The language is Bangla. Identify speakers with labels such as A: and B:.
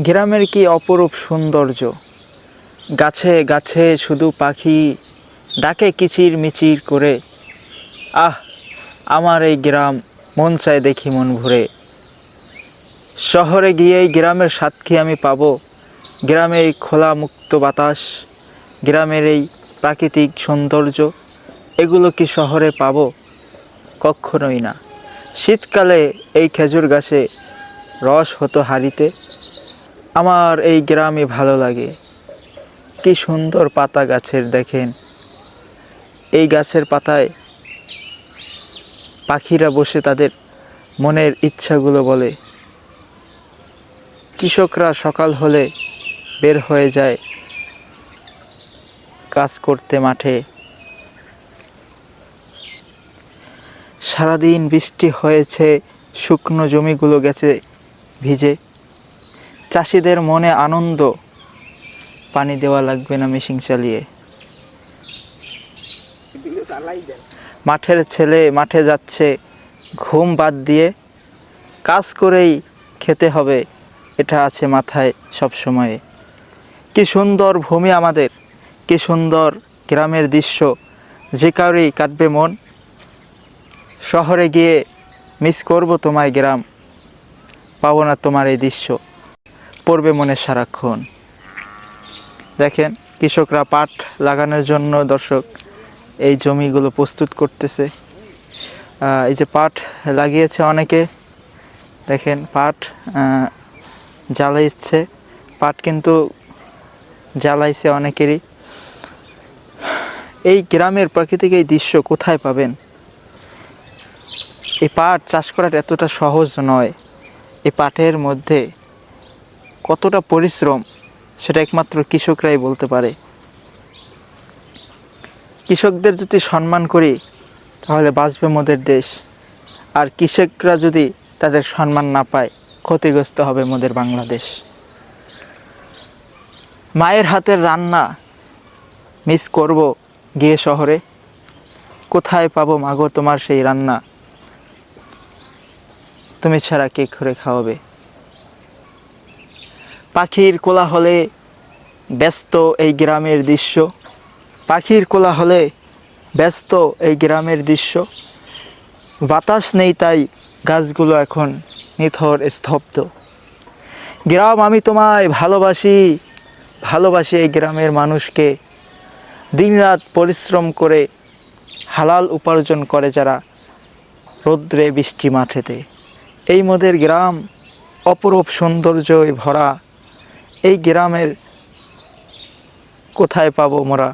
A: গ্রামের কি অপরূপ সৌন্দর্য? গাছে গাছে শুধু পাখি, ডাকে কিচির মিচির করে। আহ, আমার এই গ্রাম, মন চায় দেখি মন ভরে। শহরে গিয়ে এই গ্রামের স্বাদ আমি পাব। গ্রামে এই খোলা মুক্ত বাতাস, গ্রামের এই প্রাকৃতিক সৌন্দর্য, এগুলো কি শহরে পাব? কখনোই না। শীতকালে এই খেজুর গাছে রস হতো হাড়িতে আমার এই গ্রামে ভালো লাগে। কি সুন্দর পাতা গাছের দেখেন। এই গাছের পাতায় পাখিরা বসে তাদের মনের ইচ্ছাগুলো বলে। কৃষকরা সকাল হলে বের হয়ে যায় কাজ করতে মাঠে। সারাদিন বৃষ্টি হয়েছে, শুকনো জমিগুলো গেছে ভিজে। চাষিদের মনে আনন্দ। পানি দেওয়া লাগবে না মেশিন চালিয়ে। মাঠের ছেলে মাঠে যাচ্ছে, ঘুম বাদ দিয়ে কাজ করেই খেতে হবে, এটা আছে মাথায় সব সময়ে কি সুন্দর ভূমি আমাদের, কি সুন্দর গ্রামের দৃশ্য, যে কারোরই কাটবে মন। শহরে গিয়ে মিস করব তোমায় গ্রাম, পাবো না তোমার এই দৃশ্য। পড়বে মনে সারাক্ষণ। দেখেন, কৃষকরা পাট লাগানোর জন্য দর্শক এই জমিগুলো প্রস্তুত করতেছে। এই যে পাট লাগিয়েছে অনেকে, দেখেন পাট জ্বালাইছে। পাট কিন্তু জ্বালাইছে অনেকেরই। এই গ্রামের প্রাকৃতিক এই দৃশ্য কোথায় পাবেন? এই পাট চাষ করাটা এতটা সহজ নয়। এই পাটের মধ্যে কতটা পরিশ্রম সেটা একমাত্র কৃষকরাই বলতে পারে। কৃষকদের যদি সম্মান করি, তাহলে বাঁচবে মোদের দেশ। আর কৃষকরা যদি তাদের সম্মান না পায়, ক্ষতিগ্রস্ত হবে মোদের বাংলাদেশ। মায়ের হাতের রান্না মিস করব গিয়ে শহরে। কোথায় পাবো মাগো তোমার সেই রান্না? তুমি ছাড়া কে করে খাওয়াবে? পাখির কোলাহলে ব্যস্ত এই গ্রামের দৃশ্য। পাখির কোলাহলে ব্যস্ত এই গ্রামের দৃশ্য। বাতাস নেই তাই গাছগুলো এখন নিথর, স্তব্ধ। গ্রাম আমি তোমায় ভালোবাসি ভালোবাসি এই গ্রামের মানুষকে। দিনরাত পরিশ্রম করে হালাল উপার্জন করে যারা রৌদ্রে বৃষ্টি মাঠেতে। এই মোদের গ্রাম অপরূপ সৌন্দর্যই ভরা এই গ্রামের কোথায় পাবো মোরা